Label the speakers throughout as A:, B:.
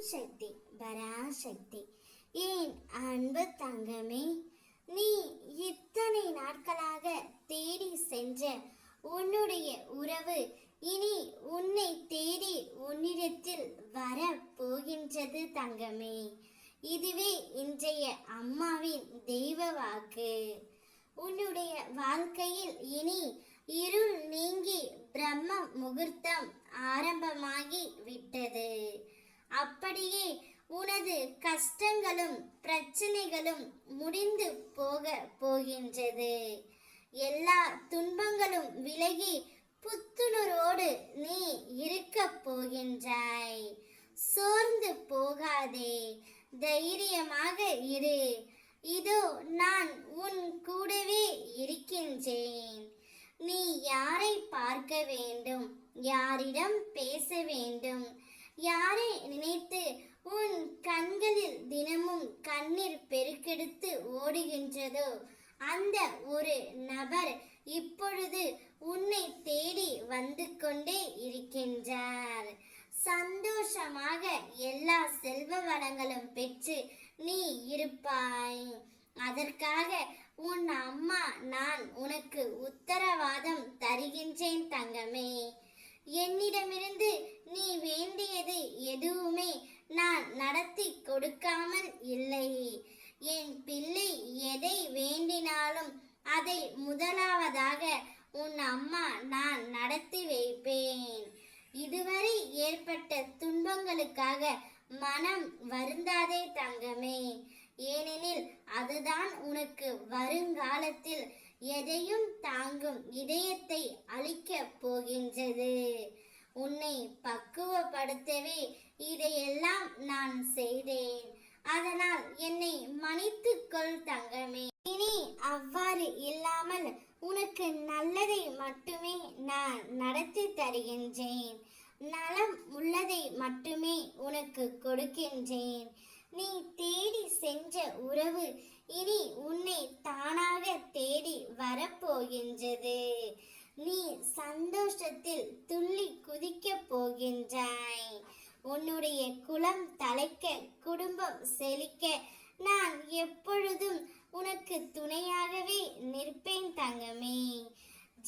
A: சக்தி பராசக்தி. ஏன் அன்பு தங்கமே? நீ இத்தனை நாட்களாக தேடி சென்ற உன்னுடைய உறவு இனி உன்னை தேடி உன்னிடத்தில் வர போகின்றது தங்கமே. இதுவே இன்றைய அம்மாவின் தெய்வ வாக்கு. உன்னுடைய வாழ்க்கையில் இனி இருள் நீங்கி பிரம்ம முகூர்த்தம் ஆரம்பமாகி விட்டது. நமது கஷ்டங்களும் பிரச்சனைகளும் முடிந்து போக போகின்றது. எல்லா துன்பங்களும் விலகி புத்துணரோடு நீ இருக்க போகின்றாய். சோர்ந்து போகாதே. தைரியமாக இரு. இதோ நான் உன் கூடவே இருக்கின்றேன். நீ யாரை பார்க்க வேண்டும்? யாரிடம் பேச வேண்டும்? யாரை நினைத்து உன் கண்களில் தினமும் கண்ணீர் பெருக்கெடுத்து ஓடுகின்றதோ? அந்த ஒரு நபர் இப்பொழுது உன்னை தேடி வந்து கொண்டே இருக்கின்றார். சந்தோஷமாக எல்லா செல்வ வளங்களும் பெற்று நீ இருப்பாய். அதற்காக உன் அம்மா நான் உனக்கு உத்தரவாதம் தருகின்றேன் தங்கமே. என்னிடமிருந்து அதை முதலாவதாக உன் அம்மா நான் நடத்தி வைப்பேன். இதுவரை ஏற்பட்ட துன்பங்களுக்காக மனம் வருந்தாதே தங்கமே. ஏனெனில் அதுதான் உனக்கு வருங்காலத்தில் எதையும் தாங்கும் இதயத்தை அழிக்க போகின்றது. உன்னை பக்குவப்படுத்தவே இதையெல்லாம் நான் செய்தேன். அதனால் என்னை மன்னித்துக் கொள் தங்கமே. அவ்வாறு இல்லாமல் உனக்கு நல்லதை மட்டுமே நான் நடத்தி தருகின்றேன். நலம் உள்ளதை மட்டுமே உனக்கு கொடுக்கின்றேன். நீ தேடி சென்ற உறவு இனி உன்னை தானாக தேடி வரப்போகின்றது. நீ சந்தோஷத்தில் துள்ளி குதிக்கப் போகின்றாய். உன்னுடைய குலம் தலைக்க குடும்பம் செழிக்க நான் எப்பொழுதும் உனக்கு துணையாகவே நிற்பேன் தங்கமே.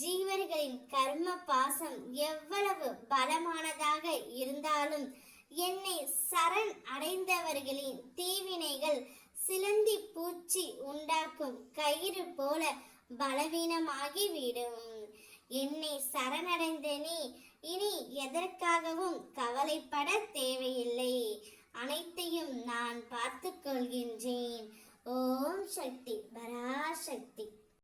A: ஜீவர்களின் கர்ம பாசம் எவ்வளவு பலமானதாக இருந்தாலும் என்னை சரண் அடைந்தவர்களின் தீவினைகள் சிலந்தி பூச்சி உண்டாக்கும் கயிறு போல பலவீனமாகிவிடும். என்னை சரணடைந்த நீ இனி எதற்காகவும் கவலைப்பட தேவையில்லை. அனைத்தையும் நான் பார்த்து கொள்கின்றேன் ஓம் சக்தி பராசக்தி